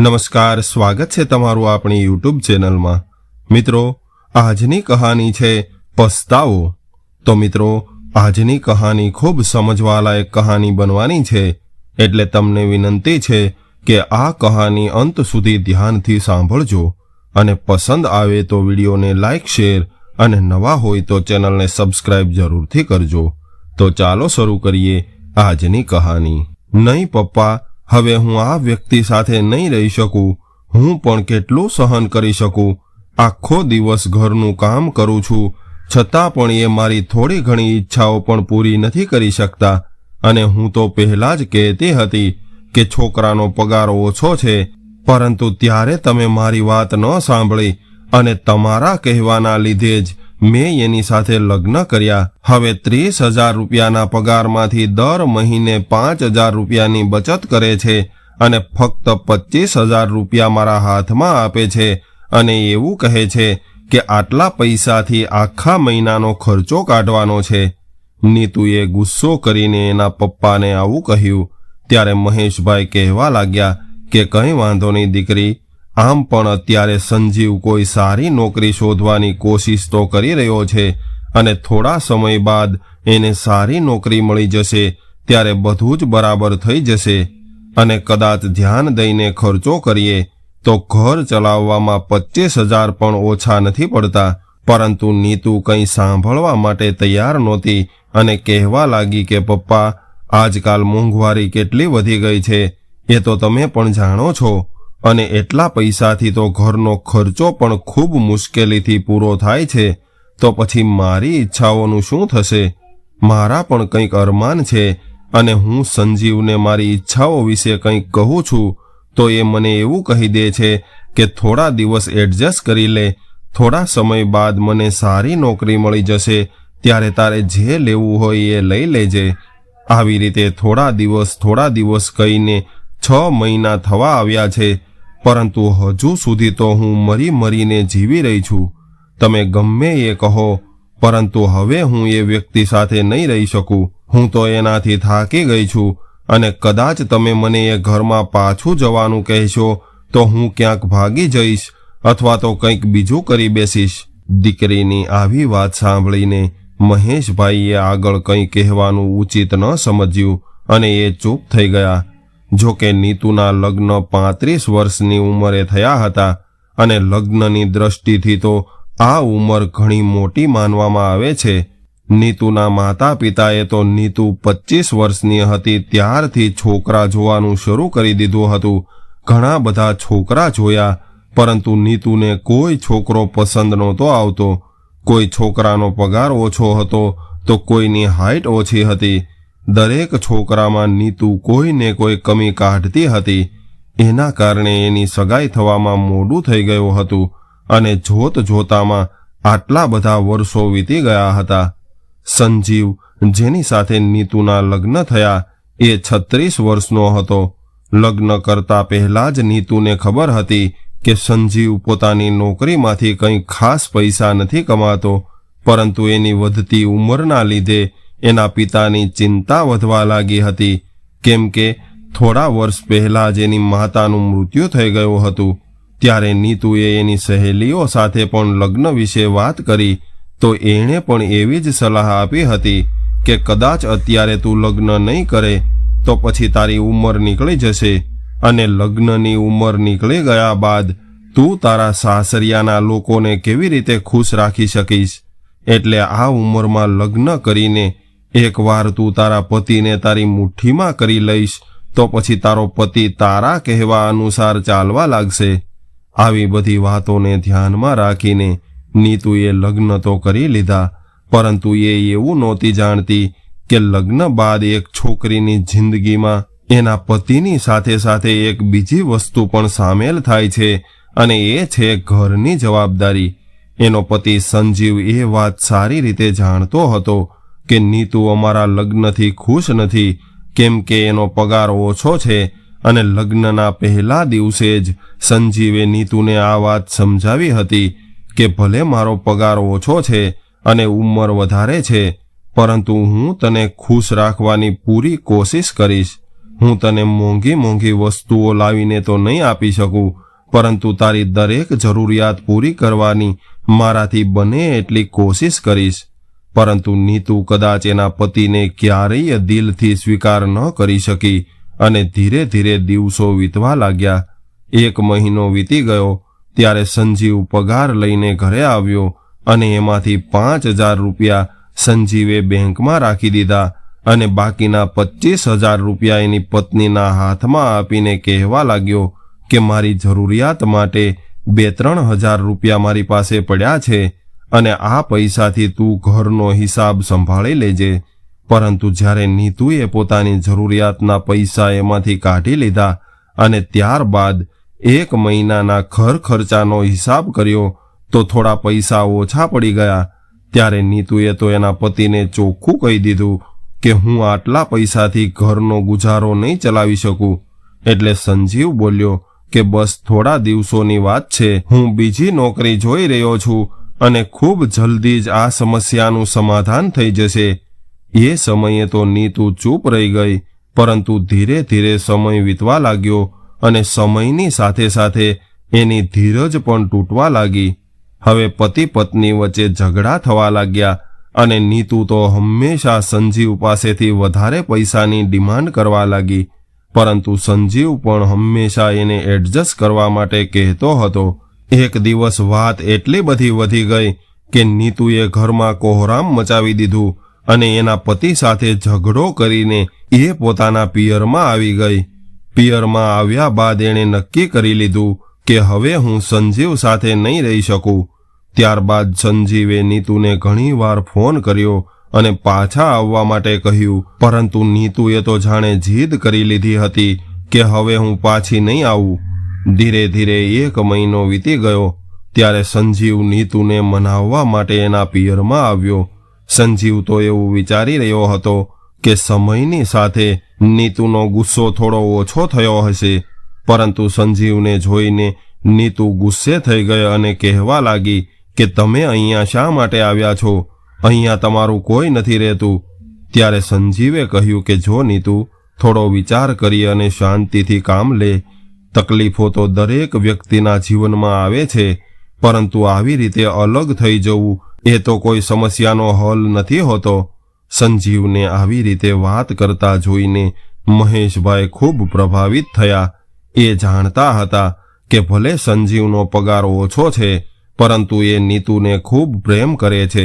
નમસ્કાર, સ્વાગત છે તમારું આપણી યુટ્યુબ ચેનલમાં. મિત્રો, આજની કહાની છે પસ્તાવો. તો મિત્રો, આજની કહાની ખૂબ સમજવાલાયક કહાની બનવાની છે, એટલે તમને વિનંતી છે કે આ કહાની અંત સુધી ધ્યાનથી સાંભળજો. અને પસંદ આવે તો વિડીયોને લાઇક શેર અને નવા હોય તો ચેનલને સબસ્ક્રાઇબ જરૂરથી કરજો. તો ચાલો શરૂ કરીએ આજની કહાની. નહીં પપ્પા હવે હું આ વ્યક્તિ સાથે નહીં રહી શકું. હું પણ કેટલું સહન કરી શકું. આખો દિવસ ઘરનું કામ કરું છું. છતાં પણ એ મારી થોડી ઘણી ઈચ્છાઓ પણ પૂરી નથી કરી શકતા. અને હું તો પહેલા જ કહેતી હતી કે છોકરાનો પગાર ઓછો છે. પરંતુ ત્યારે તમે મારી વાત ન સાંભળી અને તમારા કહેવાના લીધે જ મેં એની સાથે લગ્ન કર્યા. હવે ત્રીસ હજાર રૂપિયાના પગારમાંથી દર મહિને પાંચ હજાર રૂપિયાની બચત કરે છે અને ફક્ત પચીસ હજાર રૂપિયા મારા હાથમાં આપે છે અને એવું કહે છે કે આટલા પૈસાથી આખા મહિનાનો ખર્ચો કાઢવાનો છે. નીતુએ ગુસ્સો કરીને એના પપ્પાને આવું કહ્યું. ત્યારે મહેશભાઈ કહેવા લાગ્યા કે કંઈ વાંધો નહીં દીકરી આમ પણ અત્યારે સંજીવ કોઈ સારી નોકરી શોધવાની કોશિશ તો કરી રહ્યો છે અને થોડા સમય બાદ એને સારી નોકરી મળી જશે, ત્યારે બધું જ બરાબર થઈ જશે. અને કદાચ ધ્યાન દઈને ખર્ચો કરીએ, તો ઘર ચલાવવામાં પચીસ હજાર પણ ઓછા નથી પડતા. પરંતુ નીતુ કંઈ સાંભળવા માટે તૈયાર નહોતી અને કહેવા લાગી કે, પપ્પા, આજકાલ મોંઘવારી કેટલી વધી ગઈ છે. એ તો તમે પણ જાણો છો. અને એટલા પૈસાથી તો ઘરનો ખર્ચો પણ ખૂબ મુશ્કેલીથી પૂરો થાય છે, તો પછી મારી ઈચ્છાઓનું શું થશે? મારા પણ કંઈક અરમાન છે અને હું સંજીવને મારી ઈચ્છાઓ વિશે કંઈક કહું છું, તો એ મને એવું કહી દે છે કે થોડા દિવસ એડજસ્ટ કરી લે, થોડા સમય બાદ મને સારી નોકરી મળી જશે, ત્યારે તારે જે લેવું હોય એ લઈ લેજે. આવી રીતે થોડા દિવસ થોડા દિવસ કહીને છ મહિના થવા આવ્યા છે પરંતુ હજુ સુધી તો હું મરી મરીને જીવી રહી છું. તમે ગમે એ કહો, પરંતુ હવે હું એ વ્યક્તિ સાથે નહીં રહી શકું. હું તો એનાથી થાકી ગઈ છું અને કદાચ તમે મને એ ઘરમાં પાછું જવાનું કહેશો, તો હું ક્યાંક ભાગી જઈશ અથવા તો કંઈક બીજું કરી બેસીશ. દીકરીની આવી વાત સાંભળીને મહેશભાઈએ આગળ કંઈ કહેવાનું ઉચિત ન સમજ્યું અને એ ચૂપ થઈ ગયા. જો કે નીતુના લગ્ન પાંત્રીસ વર્ષની ઉંમરે થયા હતા અને લગ્નની દ્રષ્ટિથી તો આ ઉંમર ઘણી મોટી માનવામાં આવે છે. નીતુના માતા પિતાએ તો નીતુ પચીસ વર્ષની હતી ત્યારથી છોકરા જોવાનું શરૂ કરી દીધું હતું. ઘણા બધા છોકરા જોયા, પરંતુ નીતુને કોઈ છોકરો પસંદ નહોતો આવતો. કોઈ છોકરાનો પગાર ઓછો હતો તો કોઈની હાઇટ ઓછી હતી. દરેક છોકરામાં નીતુ કોઈને કોઈ કમી કાઢતી હતી. એના કારણે એની સગાઈ થવામાં મોડું થઈ ગયું હતું અને જોત જોતામાં આટલા બધા વર્ષો વીતી ગયા હતા. સંજીવ, જેની સાથે નીતુના લગ્ન થયા, એ છત્રીસ વર્ષનો હતો. લગ્ન કરતા પહેલા જ નીતુને ખબર હતી કે સંજીવ પોતાની નોકરીમાંથી કંઈ ખાસ પૈસા નથી કમાતો, પરંતુ એની વધતી ઉંમરના લીધે એના પિતાની ચિંતા વધવા લાગી હતી, કેમ કે થોડા વર્ષ પહેલા જ એની માતાનું મૃત્યુ થઈ ગયું હતું. ત્યારે નીતુએ એની સહેલીઓ સાથે પણ લગ્ન વિશે વાત કરી, તો એણે પણ એવી જ સલાહ આપી હતી કે કદાચ અત્યારે તું લગ્ન નહીં કરે, તો પછી તારી ઉંમર નીકળી જશે. અને લગ્નની ઉંમર નીકળી ગયા બાદ તું તારા સાસરિયાના લોકોને કેવી રીતે ખુશ રાખી શકીશ? એટલે આ ઉંમરમાં લગ્ન કરીને એકવાર તું તારા પતિને તારી મુઠ્ઠીમાં કરી લઈશ, તો પછી તારો પતિ તારા કહેવા અનુસાર ચાલવા લાગશે. આવી બધી વાતોને ધ્યાનમાં રાખીને નીતુએ લગ્ન તો કરી લીધા, પરંતુ એ એવું નહોતી જાણતી કે લગ્ન બાદ એક છોકરીની જિંદગીમાં એના પતિની સાથે સાથે એક બીજી વસ્તુ પણ સામેલ થાય છે અને એ છે ઘરની જવાબદારી. એનો પતિ સંજીવ એ વાત સારી રીતે જાણતો હતો કે નીતુ અમારા લગ્નથી ખુશ નથી, કેમ કે એનો પગાર ઓછો છે અને લગ્નના પહેલા દિવસે જ સંજીવે નીતુને આ વાત સમજાવી હતી કે ભલે મારો પગાર ઓછો છે અને ઉંમર વધારે છે, પરંતુ હું તને ખુશ રાખવાની પૂરી કોશિશ કરીશ. હું તને મોંઘી મોંઘી વસ્તુઓ લાવીને તો નહીં આપી શકું, પરંતુ તારી દરેક જરૂરિયાત પૂરી કરવાની મારાથી બને એટલી કોશિશ કરીશ. પરંતુ નીતુ કદાચ એના પતિને ક્યારેય દિલથી સ્વીકાર ન કરી શકી અને ધીરે ધીરે દિવસો વીતવા લાગ્યા. એક મહિનો વીતી ગયો, ત્યારે સંજીવ પગાર લઈને ઘરે આવ્યો અને એમાંથી પાંચ હજાર રૂપિયા સંજીવે બેંકમાં રાખી દીધા અને બાકીના પચીસ હજાર રૂપિયા એની પત્નીના હાથમાં આપીને કહેવા લાગ્યો કે મારી જરૂરિયાત માટે બે ત્રણ હજાર રૂપિયા મારી પાસે પડ્યા છે. અને આ પૈસાથી તું ઘરનો હિસાબ સંભાળી લેજે. પરંતુ જ્યારે નીતુએ પોતાની જરૂરિયાતના પૈસા એમાંથી કાઢી લીધા અને ત્યારબાદ એક મહિનાના ઘર ખર્ચાનો હિસાબ કર્યો, તો થોડા પૈસા ઓછા પડી ગયા. ત્યારે નીતુએ તો એના પતિને ચોખ્ખું કહી દીધું કે હું આટલા પૈસાથી ઘરનો ગુજારો નહીં ચલાવી શકું. એટલે સંજીવ બોલ્યો કે બસ થોડા દિવસોની વાત છે, હું બીજી નોકરી જોઈ રહ્યો છું. અને ખૂબ જલ્દી જ આ સમસ્યાનું સમાધાન થઈ જશે. એ સમયે તો નીતુ ચૂપ રહી ગઈ, પરંતુ ધીરે ધીરે સમય વીતવા લાગ્યો અને સમયની સાથે સાથે એની ધીરજ પણ તૂટવા લાગી. હવે પતિ પત્ની વચ્ચે ઝઘડા થવા લાગ્યા અને નીતુ તો હંમેશા સંજીવ પાસેથી વધારે પૈસાની ડિમાન્ડ કરવા લાગી, પરંતુ સંજીવ પણ હંમેશા એને એડજસ્ટ કરવા માટે કહેતો હતો. એક દિવસ વાત એટલી બધી વધી ગઈ કે નીતુએ ઘરમાં કોહરામ મચાવી દીધું અને એના પતિ સાથે ઝઘડો કરીને એ પોતાના પિયરમાં આવી ગઈ. પિયરમાં આવ્યા બાદ એણે નક્કી કરી લીધું કે હવે હું સંજીવ સાથે નહીં રહી શકું. ત્યારબાદ સંજીવે નીતુને ઘણીવાર ફોન કર્યો અને પાછા આવવા માટે કહ્યું, પરંતુ નીતુએ તો જાણે જીદ કરી લીધી હતી કે હવે હું પાછી નહીં આવું. ધીરે ધીરે એક મહિનો વીતી ગયો, ત્યારે સંજીવ નીતુને મનાવવા માટે એના પિયરમાં આવ્યો. સંજીવ તો એવું વિચારી રહ્યો હતો કે સમયની સાથે નીતુનો ગુસ્સો થોડો ઓછો થયો હશે, પરંતુ સંજીવને જોઈને નીતુ ગુસ્સે થઈ ગઈ અને કહેવા લાગી કે તમે અહીંયા શા માટે આવ્યા છો? અહીંયા તમારું કોઈ નથી રહેતું. ત્યારે સંજીવે કહ્યું કે જો નીતુ થોડો વિચાર કરી અને શાંતિથી કામ લે તકલીફો તો દરેક વ્યક્તિના જીવનમાં આવે છે, પરંતુ આવી રીતે અલગ થઈ જવું એ તો કોઈ સમસ્યાનો હલ નથી હોતો. સંજીવને આવી રીતે વાત કરતા જોઈને મહેશભાઈ ખૂબ પ્રભાવિત થયા. એ જાણતા હતા કે ભલે સંજીવનો પગાર ઓછો છે, પરંતુ એ નીતુને ખૂબ પ્રેમ કરે છે.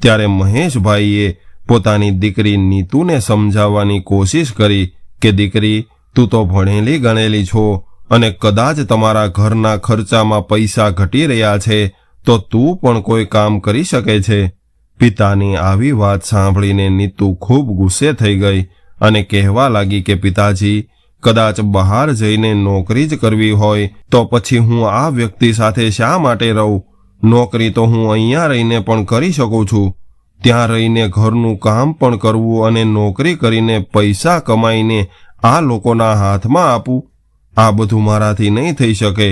ત્યારે મહેશભાઈએ પોતાની દીકરી નીતુને સમજાવવાની કોશિશ કરી કે, દીકરી, તું તો ભણેલી ગણેલી છો અને કદાચ તમારા ઘરના ખર્ચામાં પૈસા ઘટી રહ્યા છે, તો તું પણ કોઈ કામ કરી શકે છે. પિતાની આવી વાત સાંભળીને નીતુ ખૂબ ગુસ્સે થઈ ગઈ અને કહેવા લાગી કે, પિતાજી, કદાચ બહાર જઈને નોકરી જ કરવી હોય, તો પછી હું આ વ્યક્તિ સાથે શા માટે રહું? નોકરી તો હું અહીંયા રહીને પણ કરી શકું છું. ત્યાં રહીને ઘરનું કામ પણ કરવું અને નોકરી કરીને પૈસા કમાઈને આ લોકોના હાથમાં આપું. આ બધું મારાથી નહીં થઈ શકે.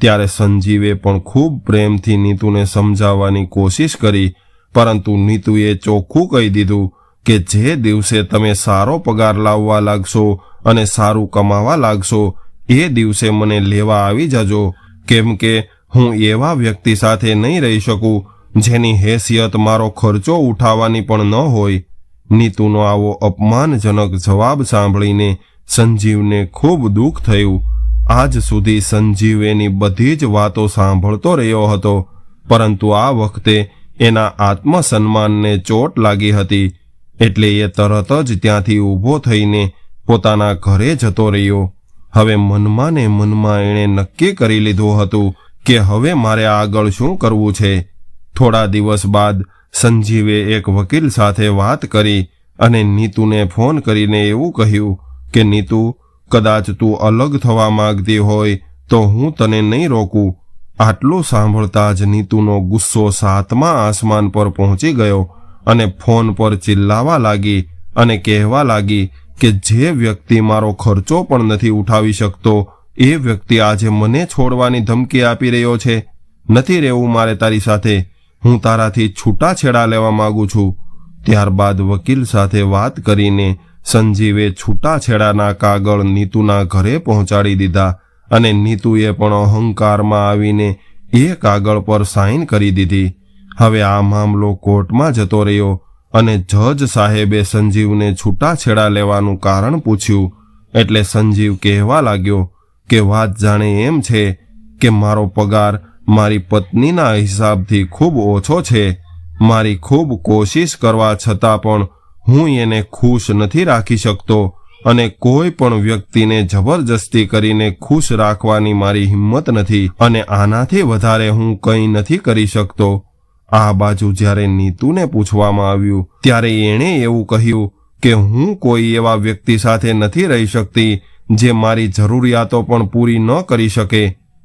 ત્યારે સંજીવે પણ ખૂબ પ્રેમથી નીતુને સમજાવવાની કોશિશ કરી, પરંતુ નીતુએ ચોખ્ખું કહી દીધું કે જે દિવસે તમે સારો પગાર લાવવા લાગશો અને સારું કમાવા લાગશો, એ દિવસે મને લેવા આવી જજો. કેમ કે હું એવા વ્યક્તિ સાથે નહીં રહી શકું, જેની હેસિયત મારો ખર્ચો ઉઠાવવાની પણ ન હોય. નીતુનો આવો અપમાનજનક જવાબ સાંભળીને સંજીવને ખૂબ દુઃખ થયું. આજ સુધી સંજીવ એની બધી જ વાતો સાંભળતો રહ્યો હતો, પરંતુ આ વખતે એના આત્મસન્માનને ચોટ લાગી હતી, એટલે એ તરત જ ત્યાંથી ઊભો થઈને પોતાના ઘરે જતો રહ્યો. હવે મનમાં ને મનમાં એણે નક્કી કરી લીધું હતું કે હવે મારે આગળ શું કરવું છે. થોડા દિવસ બાદ સંજીવે એક વકીલ સાથે વાત કરી અને નીતુને ફોન કરીને એવું કહ્યું કે, નીતુ કદાચ તું અલગ થવા માંગતી હોય તો હું તને નહીં રોકું. આટલું સાંભળતા જ નીતુનો ગુસ્સો સાતમા આસમાન પર પહોંચી ગયો અને ફોન પર ચિલ્લાવા લાગી અને કહેવા લાગી કે જે વ્યક્તિ મારો ખર્ચો પણ નથી ઉઠાવી શકતો, એ વ્યક્તિ આજે મને છોડવાની ધમકી આપી રહ્યો છે. નથી રહેવું મારે તારી સાથે. હું તારાથી છૂટાછેડા લેવા માંગુ છું. ત્યારબાદ વકીલ સાથે વાત કરીને સંજીવે છૂટાછેડાના કાગળ નીતુના ઘરે પહોંચાડી દીધા અને નીતુએ પણ અહંકારમાં આવીને એ કાગળ પર સાઇન કરી દીધી. હવે આ મામલો કોર્ટમાં જતો રહ્યો અને જજ સાહેબે સંજીવને છૂટાછેડા લેવાનું કારણ પૂછ્યું. એટલે સંજીવ કહેવા લાગ્યો કે વાત જાણે એમ છે કે મારો પગાર મારી પત્નીના હિસાબથી ખૂબ ઓછો છે. મારી ખૂબ કોશિશ કરવા છતાં પણ હું એને ખુશ નથી રાખી શકતો અને કોઈ પણ વ્યક્તિને જબરજસ્તી કરીને ખુશ રાખવાની મારી હિંમત નથી અને આનાથી વધારે હું કંઈ નથી કરી શકતો. આ બાજુ જ્યારે નીતુને પૂછવામાં આવ્યું, ત્યારે એણે એવું કહ્યું કે હું કોઈ એવા વ્યક્તિ સાથે નથી રહી શકતી જે મારી જરૂરિયાતો પણ પૂરી ન કરી શકે.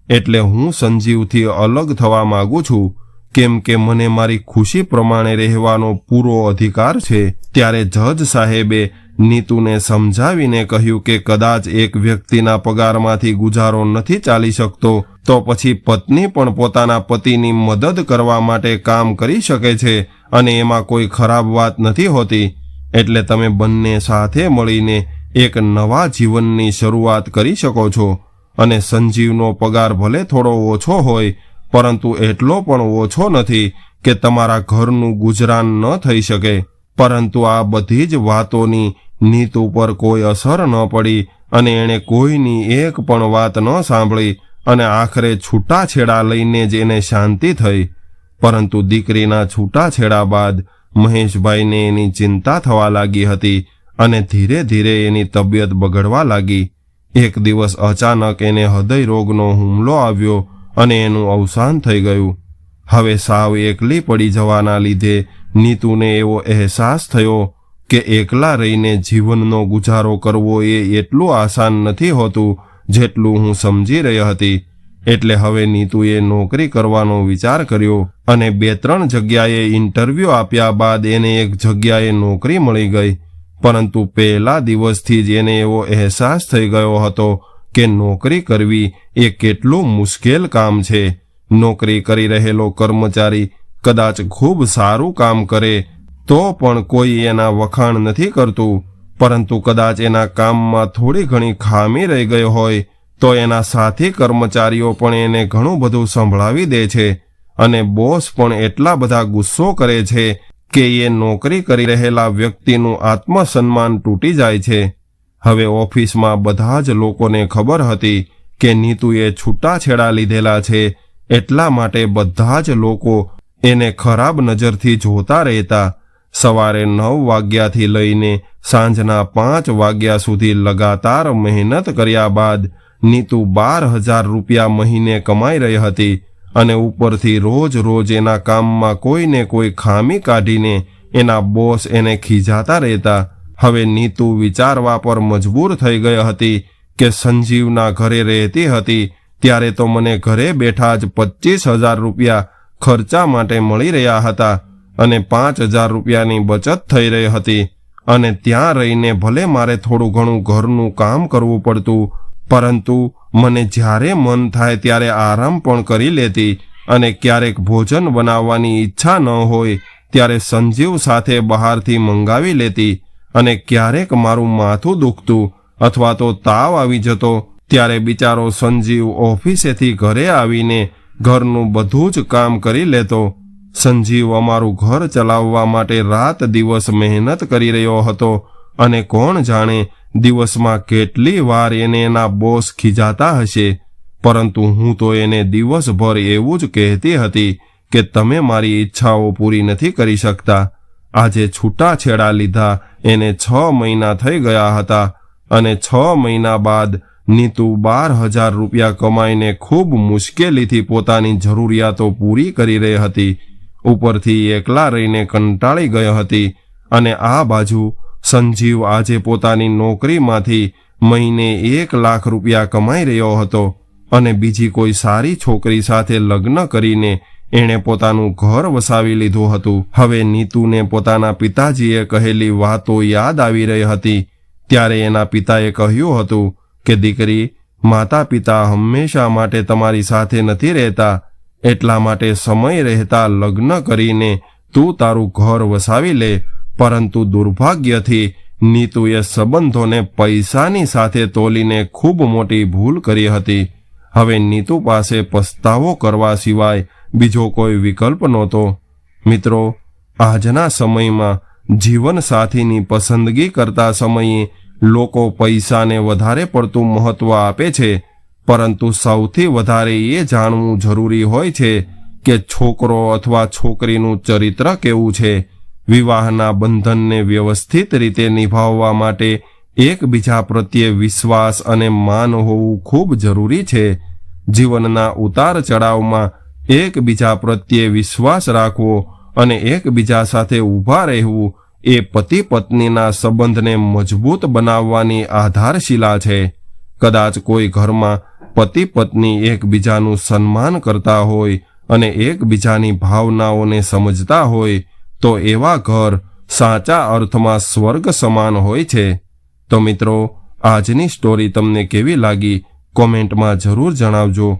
એટલે હું સંજીવથી અલગ થવા માગું છું. કેમ કે મને મારી ખુશી પ્રમાણે રહેવાનો પૂરો અધિકાર છે, ત્યારે જજ સાહેબે નીતુને સમજાવીને કહ્યું કે કદાચ એક વ્યક્તિના પગારમાંથી ગુજારો નથી ચાલી શકતો, તો પછી પત્ની પણ પોતાના પતિની મદદ કરવા માટે કામ કરી શકે છે અને એમાં કોઈ ખરાબ વાત નથી હોતી. એટલે તમે બંને સાથે મળીને એક નવા જીવનની શરૂઆત કરી શકો છો અને સંજીવનો પગાર ભલે થોડો ઓછો હોય પરંતુ એટલો પણ ઓછો નથી કે તમારા ઘરનું ગુજરાન ન થઈ શકે. પરંતુ આ બધી જ વાતોની નીત ઉપર કોઈ અસર ન પડી અને એણે કોઈની એક પણ વાત ન સાંભળી અને આખરે છૂટાછેડા લઈને જ એને શાંતિ થઈ. પરંતુ દીકરીના છૂટાછેડા બાદ મહેશભાઈને એની ચિંતા થવા લાગી હતી અને ધીરે ધીરે એની તબિયત બગડવા લાગી. એક દિવસ અચાનક એને હૃદય રોગનો હુમલો આવ્યો અને એનું અવસાન થઈ ગયું. હવે સાવ એકલી પડી જવાના લીધે નીતુને એવો અહેસાસ થયો કે એકલા રહીને જીવનનો ગુજારો કરવો એ એટલું આસાન નથી હોતું જેટલું હું સમજી રહી હતી. એટલે હવે નીતુએ નોકરી કરવાનો વિચાર કર્યો અને બે ત્રણ જગ્યાએ ઇન્ટરવ્યૂ આપ્યા બાદ એને એક જગ્યાએ નોકરી મળી ગઈ. પરંતુ પહેલા દિવસથી જ એને એવો અહેસાસ થઈ ગયો હતો કે નોકરી કરવી એ કેટલું મુશ્કેલ કામ છે. નોકરી કરી રહેલો કર્મચારી કદાચ ખૂબ સારું કામ કરે, તો પણ કોઈ એના વખાણ નથી કરતું. પરંતુ કદાચ એના કામમાં થોડી ઘણી ખામી રહી ગઈ હોય, તો એના સાથી કર્મચારીઓ પણ એને ઘણું બધું સંભળાવી દે છે. અને બોસ પણ એટલા બધા ગુસ્સો કરે છે કે એ નોકરી કરી રહેલા વ્યક્તિનું આત્મસન્માન તૂટી જાય છે. હવે ઓફિસમાં બધા જ લોકોને ખબર હતી કે નીતુએ છૂટાછેડા લીધેલા છે, એટલા માટે બધા જ લોકો એને ખરાબ નજરથી જોતા રહેતા. સવારે નવ વાગ્યાથી લઈને સાંજના પાંચ વાગ્યા સુધી લગાતાર મહેનત કર્યા બાદ નીતુ બાર હજાર રૂપિયા મહિને કમાઈ રહી હતી અને ઉપરથી રોજ રોજ એના કામમાં કોઈને કોઈ ખામી કાઢીને એના બોસ એને ખીજાતા રહેતા. હવે નીતુ વિચારવા પર મજબૂર થઈ ગઈ હતી કે સંજીવના ઘરે રહેતી હતી, ત્યારે તો મને ઘરે બેઠા જ પચીસ હજાર રૂપિયા ખર્ચા માટે મળી રહ્યા હતા અને પાંચ હજાર રૂપિયાની બચત થઈ રહી હતી અને ત્યાં રહીને ભલે મારે થોડું ઘણું ઘરનું કામ કરવું પડતું, પરંતુ મને જ્યારે મન થાય ત્યારે આરામ પણ કરી લેતી અને ક્યારેક ભોજન બનાવવાની ઈચ્છા ન હોય, ત્યારે સંજીવ સાથે બહારથી મંગાવી લેતી અને ક્યારેક મારું માથું દુખતું અથવા તો તાવ આવી જતો, ત્યારે બિચારો સંજીવ ઓફિસેથી ઘરે આવીને ઘરનું બધું જ કામ કરી લેતો. સંજીવ અમારું ઘર ચલાવવા માટે રાત દિવસ મહેનત કરી રહ્યો હતો અને કોણ જાણે દિવસમાં કેટલી વાર એને એના બોસ ખીજાતા હશે. પરંતુ હું તો એને દિવસભર એવું જ કહેતી હતી કે તમે મારી ઈચ્છાઓ પૂરી નથી કરી શકતા. આજે છૂટાછેડા લીધા એને છ મહિના થઈ ગયા હતા અને છ મહિના બાદ નીતુ બાર હજાર રૂપિયા કમાઈને ખૂબ મુશ્કેલીથી પોતાની જરૂરિયાતો પૂરી કરી રહી હતી. ઉપરથી એકલા રહીને કંટાળી ગઈ હતી અને આ બાજુ સંજીવ આજે પોતાની નોકરીમાંથી મહિને એક લાખ રૂપિયા કમાઈ રહ્યો હતો અને બીજી કોઈ સારી છોકરી સાથે લગ્ન કરીને એણે પોતાનું ઘર વસાવી લીધું હતું. હવે નીતુને પોતાના પિતાજીએ કહેલી વાતો યાદ આવી રહી હતી. ત્યારે એના પિતાએ કહ્યું હતું કે, દીકરી માતા પિતા હંમેશા માટે તમારી સાથે નથી રહેતા. એટલા માટે સમય રહેતા લગ્ન કરીને તું તારું ઘર વસાવી લે. પરંતુ દુર્ભાગ્યથી નીતુએ સંબંધોને પૈસાની સાથે તોલીને ખૂબ મોટી ભૂલ કરી હતી. હવે નીતુ પાસે પસ્તાવો કરવા સિવાય બીજો કોઈ વિકલ્પ નહોતો. મિત્રો, આજના સમયમાં જીવનસાથીની પસંદગી કરતા સમયે લોકો પૈસાને વધારે પડતું મહત્વ આપે છે, પરંતુ સૌથી વધારે એ જાણવું જરૂરી હોય છે કે છોકરો અથવા છોકરીનું ચરિત્ર કેવું છે. વિવાહના બંધનને વ્યવસ્થિત રીતે નિભાવવા માટે એકબીજા પ્રત્યે વિશ્વાસ અને માન હોવું ખૂબ જરૂરી છે. જીવનના ઉતાર ચઢાવમાં એકબીજા પ્રત્યે વિશ્વાસ રાખવો અને એકબીજા સાથે ઊભા રહેવું એ પતિ પત્નીના સંબંધને મજબૂત બનાવવાની આધારશિલા છે. કદાચ કોઈ ઘરમાં પતિ પત્ની એકબીજાનું સન્માન કરતા હોય અને એકબીજાની ભાવનાઓને સમજતા હોય, તો એવા ઘર સાચા અર્થમાં સ્વર્ગ સમાન હોય છે. તો મિત્રો, આજની સ્ટોરી તમને કેવી લાગી? કોમેન્ટમાં જરૂર જણાવજો.